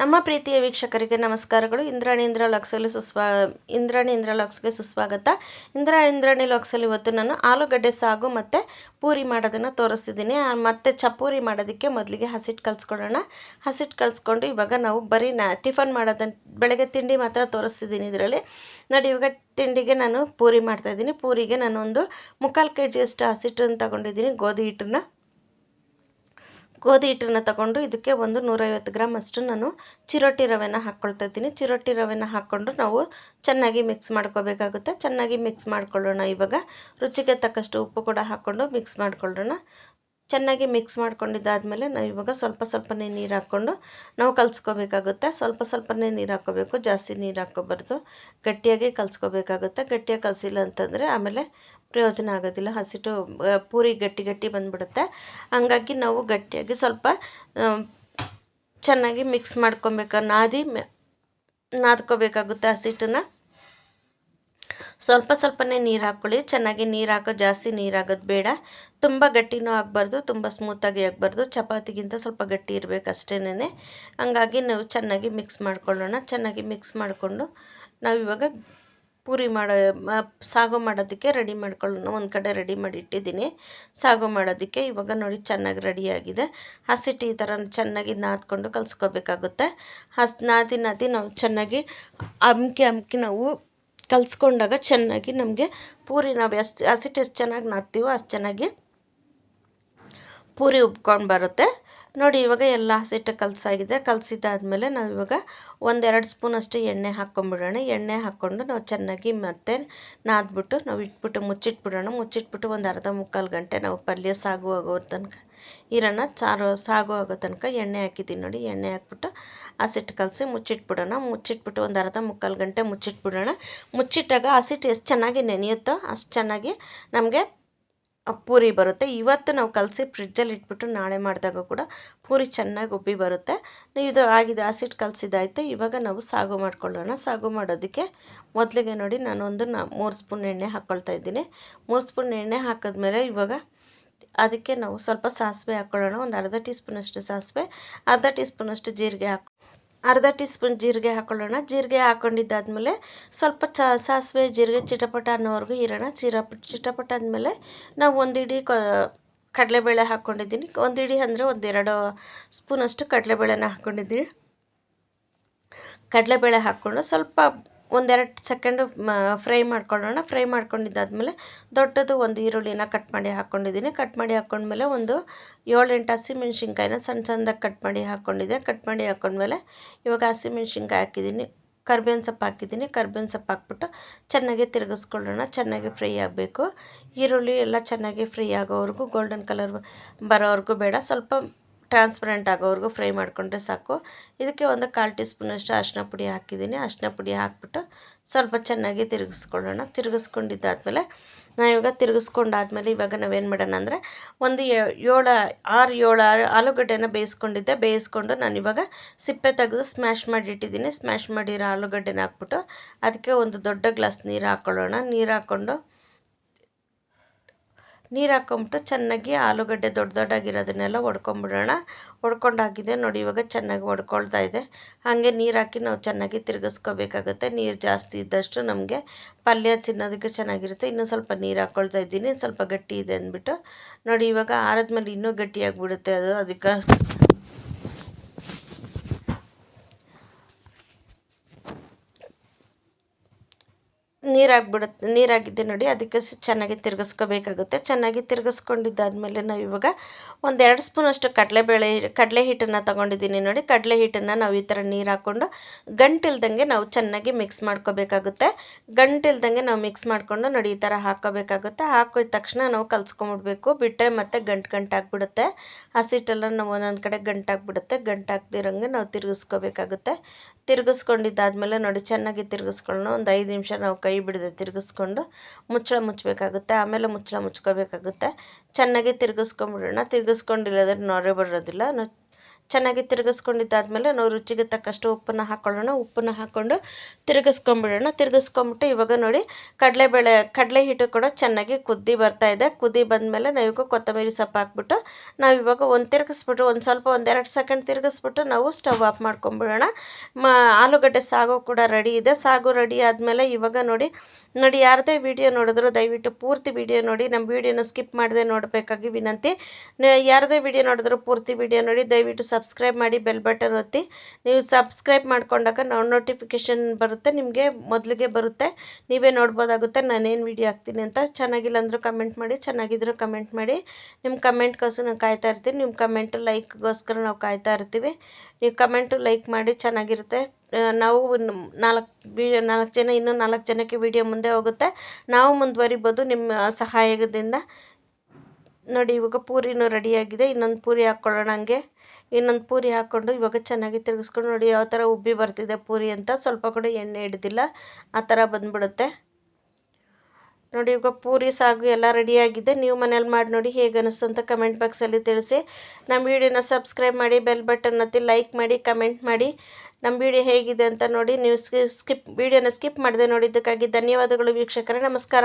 ನಮ್ಮ ಪ್ರೀತಿಯ ವೀಕ್ಷಕರಿಗೆ ನಮಸ್ಕಾರಗಳು. ಇಂದ್ರಾಣಿ ಇಂದ್ರ ಲಾಕ್ಸಲ್ಲಿ ಸುಸ್ವಾ, ಇಂದ್ರಾಣಿ ಇಂದ್ರ ಲಾಕ್ಸ್ಗೆ ಸುಸ್ವಾಗತ. ಇಂದ್ರ ಇಂದ್ರಾಣಿ ಲಾಕ್ಸಲ್ಲಿ ಇವತ್ತು ನಾನು ಆಲೂಗಡ್ಡೆ ಸಾಗು ಮತ್ತು ಪೂರಿ ಮಾಡೋದನ್ನು ತೋರಿಸ್ತಿದ್ದೀನಿ. ಮತ್ತು ಚಪೂರಿ ಮಾಡೋದಕ್ಕೆ ಮೊದಲಿಗೆ ಹಸಿಟ್ಟು ಕಲಿಸ್ಕೊಳ್ಳೋಣ ಹಸಿಟ್ಟು ಕಲಿಸ್ಕೊಂಡು ಇವಾಗ ನಾವು ಬರೀ ನಾ, ಟಿಫನ್ ಮಾಡೋದನ್ನು ಬೆಳಗ್ಗೆ ತಿಂಡಿ ಮಾತ್ರ ತೋರಿಸ್ತಿದ್ದೀನಿ ಇದರಲ್ಲಿ. ನೋಡಿ, ಇವಾಗ ತಿಂಡಿಗೆ ನಾನು ಪೂರಿ ಮಾಡ್ತಾಯಿದ್ದೀನಿ ಪೂರಿಗೆ ನಾನು ಒಂದು ಮುಕ್ಕಾಲು ಕೆ ಜಿಯಷ್ಟು ಹಸಿಟ್ಟನ್ನು ತಗೊಂಡಿದ್ದೀನಿ, ಗೋಧಿ ಹಿಟ್ಟನ್ನು. ಗೋಧಿ ಹಿಟ್ಟನ್ನು ತಗೊಂಡು ಇದಕ್ಕೆ ಒಂದು ನೂರೈವತ್ತು ಗ್ರಾಮ್ ಅಷ್ಟು ನಾನು ಚಿರೋಟಿ ರವೆನ ಹಾಕ್ಕೊಳ್ತಾ ಇದ್ದೀನಿ. ಚಿರೋಟಿ ರವೆನ ಹಾಕ್ಕೊಂಡು ನಾವು ಚೆನ್ನಾಗಿ ಮಿಕ್ಸ್ ಮಾಡ್ಕೋಬೇಕಾಗುತ್ತೆ. ಚೆನ್ನಾಗಿ ಮಿಕ್ಸ್ ಮಾಡ್ಕೊಳ್ಳೋಣ ಇವಾಗ. ರುಚಿಗೆ ತಕ್ಕಷ್ಟು ಉಪ್ಪು ಕೂಡ ಹಾಕ್ಕೊಂಡು ಮಿಕ್ಸ್ ಮಾಡ್ಕೊಳ್ಳೋಣ. ಚೆನ್ನಾಗಿ ಮಿಕ್ಸ್ ಮಾಡ್ಕೊಂಡಿದ್ದಾದಮೇಲೆ ನಾವು ಇವಾಗ ಸ್ವಲ್ಪ ಸ್ವಲ್ಪನೇ ನೀರು ಹಾಕ್ಕೊಂಡು ನಾವು ಕಲಿಸ್ಕೋಬೇಕಾಗುತ್ತೆ. ಸ್ವಲ್ಪ ಸ್ವಲ್ಪನೇ ನೀರು ಹಾಕ್ಕೋಬೇಕು, ಜಾಸ್ತಿ ನೀರು ಹಾಕ್ಕೋಬಾರ್ದು. ಗಟ್ಟಿಯಾಗಿ ಕಲಿಸ್ಕೋಬೇಕಾಗುತ್ತೆ. ಗಟ್ಟಿಯಾಗಿ ಕಲಸಿಲ್ಲ ಅಂತಂದರೆ ಆಮೇಲೆ ಪ್ರಯೋಜನ ಆಗೋದಿಲ್ಲ. ಹಸಿಟ್ಟು ಪೂರಿ ಗಟ್ಟಿ ಗಟ್ಟಿ ಬಂದುಬಿಡುತ್ತೆ. ಹಂಗಾಗಿ ನಾವು ಗಟ್ಟಿಯಾಗಿ ಸ್ವಲ್ಪ ಚೆನ್ನಾಗಿ ಮಿಕ್ಸ್ ಮಾಡ್ಕೊಬೇಕು, ನಾದಿ ನಾದ್ಕೋಬೇಕಾಗುತ್ತೆ ಹಸಿಟ್ಟನ್ನು ಸ್ವಲ್ಪ ಸ್ವಲ್ಪನೇ ನೀರು ಹಾಕ್ಕೊಳ್ಳಿ ಚೆನ್ನಾಗಿ ನೀರು ಹಾಕೋ, ಜಾಸ್ತಿ ನೀರು ಹಾಕೋದು ಬೇಡ. ತುಂಬ ಗಟ್ಟಿನೂ ಆಗಬಾರ್ದು, ತುಂಬ ಸ್ಮೂತಾಗಿ ಆಗಬಾರ್ದು. ಚಪಾತಿಗಿಂತ ಸ್ವಲ್ಪ ಗಟ್ಟಿ ಇರಬೇಕು ಅಷ್ಟೇನೆ ಹಂಗಾಗಿ ನಾವು ಚೆನ್ನಾಗಿ ಮಿಕ್ಸ್ ಮಾಡ್ಕೊಳ್ಳೋಣ. ಚೆನ್ನಾಗಿ ಮಿಕ್ಸ್ ಮಾಡಿಕೊಂಡು ನಾವು ಇವಾಗ ಪೂರಿ ಮಾಡೋ ಸಾಗು ಮಾಡೋದಕ್ಕೆ ರೆಡಿ ಮಾಡ್ಕೊಳ್ಳೋಣ. ಒಂದು ಕಡೆ ರೆಡಿ ಮಾಡಿ ಇಟ್ಟಿದ್ದೀನಿ. ಸಾಗು ಮಾಡೋದಕ್ಕೆ ಇವಾಗ ನೋಡಿ ಚೆನ್ನಾಗಿ ರೆಡಿಯಾಗಿದೆ ಹಸಿಟ್ಟು ಈ ಥರ ಚೆನ್ನಾಗಿ ನಾದ್ಕೊಂಡು ಕಲಿಸ್ಕೋಬೇಕಾಗುತ್ತೆ. ಹಸ್, ನಾದಿ ನಾದಿ ನಾವು ಚೆನ್ನಾಗಿ ಅಮ್ಕಿ ಅಮ್ಕಿ ನಾವು ಕಲಿಸ್ಕೊಂಡಾಗ ಚೆನ್ನಾಗಿ ನಮಗೆ ಪೂರಿ ನಾವು ಎಷ್ಟು ಹಸಿಟ್ಟು ಎಷ್ಟು ಚೆನ್ನಾಗಿ ನಾದ್ತೀವೋ ಅಷ್ಟು ಚೆನ್ನಾಗಿ ಪೂರಿ ಉಬ್ಕೊಂಡು ಬರುತ್ತೆ. ನೋಡಿ, ಇವಾಗ ಎಲ್ಲ ಹಸಿಟ್ಟು ಕಲಸಾಗಿದೆ. ಕಲಸಿದ್ದಾದಮೇಲೆ ನಾವು ಇವಾಗ ಒಂದೆರಡು ಸ್ಪೂನಷ್ಟು ಎಣ್ಣೆ ಹಾಕ್ಕೊಂಬಿಡೋಣ. ಎಣ್ಣೆ ಹಾಕ್ಕೊಂಡು ನಾವು ಚೆನ್ನಾಗಿ ಮತ್ತೆ ನಾದ್ಬಿಟ್ಟು ನಾವು ಇಟ್ಬಿಟ್ಟು ಮುಚ್ಚಿಟ್ಬಿಡೋಣ. ಮುಚ್ಚಿಟ್ಬಿಟ್ಟು ಒಂದು ಅರ್ಧ ಮುಕ್ಕಾಲು ಗಂಟೆ ನಾವು ಪಲ್ಯ ಸಾಗು ಆಗೋ ತನಕ ಇರೋಣ ಸಾರು, ಸಾಗು ಆಗೋ ತನಕ ಎಣ್ಣೆ ಹಾಕಿದ್ದೀನಿ ನೋಡಿ. ಎಣ್ಣೆ ಹಾಕ್ಬಿಟ್ಟು ಹಸಿಟ್ಟು ಕಲಸಿ ಮುಚ್ಚಿಟ್ಬಿಡೋಣ. ಮುಚ್ಚಿಟ್ಬಿಟ್ಟು ಒಂದು ಅರ್ಧ ಮುಕ್ಕಾಲು ಗಂಟೆ ಮುಚ್ಚಿಟ್ಬಿಡೋಣ. ಮುಚ್ಚಿಟ್ಟಾಗ ಹಸಿಟ್ಟು ಎಷ್ಟು ಚೆನ್ನಾಗಿ ನೆನೆಯುತ್ತೋ ಅಷ್ಟು ಚೆನ್ನಾಗಿ ನಮಗೆ ಪೂರಿ ಬರುತ್ತೆ. ಇವತ್ತು ನಾವು ಕಲಸಿ ಫ್ರಿಜ್ಜಲ್ಲಿ ಇಟ್ಬಿಟ್ಟು ನಾಳೆ ಮಾಡಿದಾಗ ಕೂಡ ಪೂರಿ ಚೆನ್ನಾಗಿ ಉಬ್ಬಿ ಬರುತ್ತೆ. ಇದು ಆಗಿದೆ ಆಸಿಡ್ ಕಲಸಿದಾಯ್ತು. ಇವಾಗ ನಾವು ಸಾಗು ಮಾಡ್ಕೊಳ್ಳೋಣ. ಸಾಗು ಮಾಡೋದಕ್ಕೆ ಮೊದಲಿಗೆ ನೋಡಿ ನಾನೊಂದು ನಾ ಮೂರು ಸ್ಪೂನ್ ಎಣ್ಣೆ ಹಾಕ್ಕೊಳ್ತಾ ಇದ್ದೀನಿ. ಮೂರು ಸ್ಪೂನ್ ಎಣ್ಣೆ ಹಾಕಿದ್ಮೇಲೆ ಇವಾಗ ಅದಕ್ಕೆ ನಾವು ಸ್ವಲ್ಪ ಸಾಸಿವೆ ಹಾಕ್ಕೊಳ್ಳೋಣ. ಒಂದು ಅರ್ಧ ಟೀ ಸ್ಪೂನಷ್ಟು ಸಾಸಿವೆ, ಅರ್ಧ ಟೀ ಸ್ಪೂನಷ್ಟು ಜೀರಿಗೆ ಹಾಕಿ ಅರ್ಧ ಟೀ ಸ್ಪೂನ್ ಜೀರಿಗೆ ಹಾಕ್ಕೊಳ್ಳೋಣ ಜೀರಿಗೆ ಹಾಕ್ಕೊಂಡಿದ್ದಾದ್ಮೇಲೆ ಸ್ವಲ್ಪ ಚ, ಸಾಸಿವೆ, ಜೀರಿಗೆ, ಚಿಟಪಟ ಅನ್ನೋವರೆಗೂ ಇರೋಣ. ಚಿರಪ ಚಿಟಪಟ ಆದಮೇಲೆ ನಾವು ಒಂದಿಡಿ ಕ, ಕಡಲೆಬೇಳೆ ಹಾಕ್ಕೊಂಡಿದ್ದೀನಿ ಒಂದಿಡಿ ಅಂದರೆ ಒಂದೆರಡು ಸ್ಪೂನಷ್ಟು ಕಡಲೆಬೇಳೆನ ಹಾಕ್ಕೊಂಡಿದ್ದೀನಿ ಕಡಲೆಬೇಳೆ ಹಾಕ್ಕೊಂಡು ಸ್ವಲ್ಪ ಒಂದೆರಡು ಸೆಕೆಂಡು ಫ್ರೈ ಮಾಡ್ಕೊಳ್ಳೋಣ. ಫ್ರೈ ಮಾಡ್ಕೊಂಡಿದ್ದಾದಮೇಲೆ ದೊಡ್ಡದು ಒಂದು ಈರುಳ್ಳಿನ ಕಟ್ ಮಾಡಿ ಹಾಕ್ಕೊಂಡಿದ್ದೀನಿ ಕಟ್ ಮಾಡಿ ಹಾಕ್ಕೊಂಡ್ಮೇಲೆ ಒಂದು ಏಳೆಂಟು ಹಸಿಮೆಣ್ಸಿನ್ಕಾಯಿನ ಸಣ್ಣ ಸಣ್ಣದಾಗಿ ಕಟ್ ಮಾಡಿ ಹಾಕ್ಕೊಂಡಿದ್ದೆ ಕಟ್ ಮಾಡಿ ಹಾಕ್ಕೊಂಡ್ಮೇಲೆ ಇವಾಗ ಹಸಿಮೆಣ್ಸಿನ್ಕಾಯಿ ಹಾಕಿದ್ದೀನಿ. ಕರ್ಬೇವಿನ ಸೊಪ್ಪು ಹಾಕಿದ್ದೀನಿ. ಕರ್ಬೇವಿನ ಸೊಪ್ಪು ಹಾಕ್ಬಿಟ್ಟು ಚೆನ್ನಾಗಿ ತಿರುಗಿಸ್ಕೊಳ್ಳೋಣ. ಚೆನ್ನಾಗಿ ಫ್ರೈ ಆಗಬೇಕು. ಈರುಳ್ಳಿ ಎಲ್ಲ ಚೆನ್ನಾಗಿ ಫ್ರೈ ಆಗೋವರೆಗೂ ಗೋಲ್ಡನ್ ಕಲರ್ ಬರೋವರೆಗೂ ಬೇಡ. ಸ್ವಲ್ಪ ಟ್ರಾನ್ಸ್ಪರೆಂಟ್ ಆಗೋವರೆಗೂ ಫ್ರೈ ಮಾಡಿಕೊಂಡ್ರೆ ಸಾಕು. ಇದಕ್ಕೆ ಒಂದು ಕಾಲು ಟೀ ಸ್ಪೂನಷ್ಟು ಅರಿಶಿನ ಪುಡಿ ಹಾಕಿದ್ದೀನಿ. ಅರಿಶಿನ ಪುಡಿ ಹಾಕ್ಬಿಟ್ಟು ಸ್ವಲ್ಪ ಚೆನ್ನಾಗಿ ತಿರುಗಿಸ್ಕೊಳ್ಳೋಣ. ತಿರುಗಿಸ್ಕೊಂಡಿದ್ದಾದ್ಮೇಲೆ ನಾವು ಇವಾಗ ತಿರುಗಿಸ್ಕೊಂಡಾದ್ಮೇಲೆ ಇವಾಗ ನಾವೇನು ಮಾಡೋಣ ಅಂದರೆ ಒಂದು ಏಳು, ಆರು ಏಳು ಆರು ಆಲೂಗಡ್ಡೆನ ಬೇಯಿಸ್ಕೊಂಡಿದ್ದೆ. ಬೇಯಿಸ್ಕೊಂಡು ನಾನು ಇವಾಗ ಸಿಪ್ಪೆ ತೆಗೆದು ಸ್ಮ್ಯಾಶ್ ಮಾಡಿ ಇಟ್ಟಿದ್ದೀನಿ. ಸ್ಮ್ಯಾಶ್ ಮಾಡಿರೋ ಆಲೂಗಡ್ಡೆನ ಹಾಕ್ಬಿಟ್ಟು ಅದಕ್ಕೆ ಒಂದು ದೊಡ್ಡ ಗ್ಲಾಸ್ ನೀರು ಹಾಕ್ಕೊಳ್ಳೋಣ ನೀರು ಹಾಕ್ಕೊಂಡು ನೀರು ಹಾಕೊಂಬಿಟ್ಟು ಚೆನ್ನಾಗಿ ಆಲೂಗಡ್ಡೆ ದೊಡ್ಡ ದೊಡ್ಡಾಗಿರೋದನ್ನೆಲ್ಲ ಒಡ್ಕೊಂಬಿಡೋಣ. ಒಡ್ಕೊಂಡಾಗಿದೆ ನೋಡಿ ಇವಾಗ ಚೆನ್ನಾಗಿ ಒಡ್ಕೊಳ್ತಾ ಇದೆ. ಹಾಗೆ ನೀರು ಹಾಕಿ ನಾವು ಚೆನ್ನಾಗಿ ತಿರುಗಿಸ್ಕೋಬೇಕಾಗುತ್ತೆ. ನೀರು ಜಾಸ್ತಿ ಇದ್ದಷ್ಟು ನಮಗೆ ಪಲ್ಯ ತಿನ್ನೋದಕ್ಕೆ ಚೆನ್ನಾಗಿರುತ್ತೆ. ಇನ್ನೂ ಸ್ವಲ್ಪ ನೀರು ಹಾಕ್ಕೊಳ್ತಾ ಇದ್ದೀನಿ. ಸ್ವಲ್ಪ ಗಟ್ಟಿ ಇದೆ ಅಂದ್ಬಿಟ್ಟು ನೋಡಿ ಇವಾಗ ಆರಿದ್ಮೇಲೆ ಇನ್ನೂ ಗಟ್ಟಿಯಾಗಿಬಿಡುತ್ತೆ ಅದು. ಅದಕ್ಕೆ ನೀರು ನೀರಾಗಿದೆ ನೋಡಿ, ಅದಕ್ಕೆ ಚೆನ್ನಾಗಿ ತಿರುಗಿಸ್ಕೋಬೇಕಾಗುತ್ತೆ. ಚೆನ್ನಾಗಿ ತಿರುಗಿಸ್ಕೊಂಡಿದ್ದಾದ್ಮೇಲೆ ನಾವು ಇವಾಗ ಒಂದೆರಡು ಸ್ಪೂನಷ್ಟು ಕಡಲೆಬೇಳೆ, ಕಡಲೆ ಹಿಟ್ಟನ್ನು ತೊಗೊಂಡಿದ್ದೀನಿ ನೋಡಿ. ಕಡಲೆ ಹಿಟ್ಟನ್ನು ನಾವು ಈ ಥರ ನೀರು ಹಾಕ್ಕೊಂಡು ಗಂಟಿಲ್ದಂಗೆ ನಾವು ಚೆನ್ನಾಗಿ ಮಿಕ್ಸ್ ಮಾಡ್ಕೋಬೇಕಾಗುತ್ತೆ. ಗಂಟಿಲ್ದಂಗೆ ನಾವು ಮಿಕ್ಸ್ ಮಾಡಿಕೊಂಡು ನೋಡಿ ಈ ಥರ ಹಾಕೋಬೇಕಾಗುತ್ತೆ. ಹಾಕಿದ ತಕ್ಷಣ ನಾವು ಕಲ್ಸ್ಕೊಂಬಿಡ್ಬೇಕು. ಬಿಟ್ಟರೆ ಮತ್ತೆ ಗಂಟು ಗಂಟು ಆಗಿಬಿಡುತ್ತೆ. ಹಸಿಟ್ಟೆಲ್ಲ ನಾವು ಒಂದೊಂದು ಕಡೆ ಗಂಟಾಗ್ಬಿಡುತ್ತೆ ಗಂಟಾಗ್ದಿರಂಗೆ ನಾವು ತಿರುಗಿಸ್ಕೋಬೇಕಾಗುತ್ತೆ. ತಿರುಗಿಸ್ಕೊಂಡಿದ್ದಾದ್ಮೇಲೆ ನೋಡಿ ಚೆನ್ನಾಗಿ ತಿರುಗಿಸ್ಕೊಳ್ಳೋಣ. ಒಂದು ಐದು ನಿಮಿಷ ನಾವು ಕೈ ಬಿಡದೆ ತಿರುಗಿಸ್ಕೊಂಡು ಮುಚ್ಚಳ ಮುಚ್ಚಬೇಕಾಗುತ್ತೆ ಆಮೇಲೆ ಮುಚ್ಚಳ ಮುಚ್ಕೋಬೇಕಾಗುತ್ತೆ. ಚೆನ್ನಾಗಿ ತಿರುಗಿಸ್ಕೊಂಬಿಡೋಣ ತಿರುಗಿಸ್ಕೊಂಡಿಲ್ಲದ್ರೆ ನೊರೆ ಬರೋದಿಲ್ಲ. ಚೆನ್ನಾಗಿ ತಿರುಗಿಸ್ಕೊಂಡಿದ್ದಾದ್ಮೇಲೆ ನಾವು ರುಚಿಗೆ ತಕ್ಕಷ್ಟು ಉಪ್ಪನ್ನು ಹಾಕ್ಕೊಳ್ಳೋಣ ಉಪ್ಪನ್ನು ಹಾಕ್ಕೊಂಡು ತಿರುಗಿಸ್ಕೊಂಬಿಡೋಣ. ತಿರುಗಿಸ್ಕೊಂಬಿಟ್ಟು ಇವಾಗ ನೋಡಿ ಕಡಲೆಬೇಳೆ, ಕಡಲೆ ಹಿಟ್ಟು ಕೂಡ ಚೆನ್ನಾಗಿ ಕುದ್ದಿ ಬರ್ತಾ ಇದೆ. ಕುದಿ ಬಂದಮೇಲೆ ನಾವು ಇವಾಗ ಕೊತ್ತಂಬರಿ ಸೊಪ್ಪು ಹಾಕ್ಬಿಟ್ಟು ನಾವು ಇವಾಗ ಒಂದು ತಿರುಗಿಸ್ಬಿಟ್ಟು ಒಂದು ಸ್ವಲ್ಪ ಒಂದೆರಡು ಸೆಕೆಂಡ್ ತಿರುಗಿಸ್ಬಿಟ್ಟು ನಾವು ಸ್ಟವ್ ಆಫ್ ಮಾಡ್ಕೊಂಬಿಡೋಣ. ಮ, ಆಲೂಗಡ್ಡೆ ಸಾಗು ಕೂಡ ರೆಡಿ ಇದೆ. ಸಾಗು ರೆಡಿ ಆದಮೇಲೆ ಇವಾಗ ನೋಡಿ ನೋಡಿ, ಯಾರದೇ ವಿಡಿಯೋ ನೋಡಿದ್ರು ದಯವಿಟ್ಟು ಪೂರ್ತಿ ವಿಡಿಯೋ ನೋಡಿ. ನಮ್ಮ ವಿಡಿಯೋನ ಸ್ಕಿಪ್ ಮಾಡದೆ ನೋಡಬೇಕಾಗಿ ವಿನಂತಿ. ಯಾರದೇ ವಿಡಿಯೋ ನೋಡಿದ್ರು ಪೂರ್ತಿ ವಿಡಿಯೋ ನೋಡಿ. ದಯವಿಟ್ಟು ಸಬ್ಸ್ಕ್ರೈಬ್ ಮಾಡಿ ಬೆಲ್ ಬಟನ್ ಒತ್ತಿ. ನೀವು ಸಬ್ಸ್ಕ್ರೈಬ್ ಮಾಡ್ಕೊಂಡಾಗ ನಾವು ನೋಟಿಫಿಕೇಷನ್ ಬರುತ್ತೆ, ನಿಮಗೆ ಮೊದಲಿಗೆ ಬರುತ್ತೆ. ನೀವೇ ನೋಡ್ಬೋದಾಗುತ್ತೆ, ನಾನೇನು ವಿಡಿಯೋ ಹಾಕ್ತೀನಿ ಅಂತ. ಚೆನ್ನಾಗಿಲ್ಲ ಅಂದರೂ ಕಮೆಂಟ್ ಮಾಡಿ ಚೆನ್ನಾಗಿದ್ದರೂ ಕಮೆಂಟ್ ಮಾಡಿ. ನಿಮ್ಮ ಕಮೆಂಟ್ಗೋಸ್ಕರ ನಾವು ಕಾಯ್ತಾ ಇರ್ತೀವಿ ನಿಮ್ಮ ಕಮೆಂಟು ಲೈಕ್ಗೋಸ್ಕರ ನಾವು ಕಾಯ್ತಾ ಇರ್ತೀವಿ. ನೀವು ಕಮೆಂಟು ಲೈಕ್ ಮಾಡಿ, ಚೆನ್ನಾಗಿರುತ್ತೆ. ನಾವು ನಾಲ್ಕು ಬಿ ನಾಲ್ಕು ಜನ, ಇನ್ನೂ ನಾಲ್ಕು ಜನಕ್ಕೆ ವಿಡಿಯೋ ಮುಂದೆ ಹೋಗುತ್ತೆ. ನಾವು ಮುಂದುವರಿಬೋದು ನಿಮ್ಮ ಸಹಾಯದಿಂದ. ನೋಡಿ, ಇವಾಗ ಪೂರಿನೂ ರೆಡಿಯಾಗಿದೆ. ಇನ್ನೊಂದು ಪೂರಿ ಹಾಕ್ಕೊಳ್ಳೋಣ ಹಂಗೆ. ಇನ್ನೊಂದು ಪೂರಿ ಹಾಕ್ಕೊಂಡು ಇವಾಗ ಚೆನ್ನಾಗಿ ತಿರುಗಿಸ್ಕೊಂಡು ನೋಡಿ, ಯಾವ ಥರ ಉಬ್ಬಿ ಬರ್ತಿದೆ ಪೂರಿ ಅಂತ. ಸ್ವಲ್ಪ ಕೂಡ ಎಣ್ಣೆ ಹಿಡ್ದಿಲ್ಲ. ಆ ಥರ ಬಂದ್ಬಿಡುತ್ತೆ. ನೋಡಿ, ಇವಾಗ ಪೂರಿ, ಸಾಗು ಎಲ್ಲ ರೆಡಿಯಾಗಿದೆ ನೀವು ಮನೇಲಿ ಮಾಡಿ ನೋಡಿ ಹೇಗೆ ಅನಿಸ್ತು ಅಂತ ಕಮೆಂಟ್ ಬಾಕ್ಸಲ್ಲಿ ತಿಳಿಸಿ. ನಮ್ಮ ವಿಡಿಯೋನ ಸಬ್ಸ್ಕ್ರೈಬ್ ಮಾಡಿ ಬೆಲ್ ಬಟನ್ ಒತ್ತಿ ಲೈಕ್ ಮಾಡಿ ಕಮೆಂಟ್ ಮಾಡಿ. ನಮ್ಮ ವಿಡಿಯೋ ಹೇಗಿದೆ ಅಂತ ನೋಡಿ, ನೀವು ಸ್ಕಿಪ್ ವಿಡಿಯೋನ ಸ್ಕಿಪ್ ಮಾಡದೆ ನೋಡಿದ್ದಕ್ಕಾಗಿ ಧನ್ಯವಾದಗಳು ವೀಕ್ಷಕರೇ. ನಮಸ್ಕಾರ.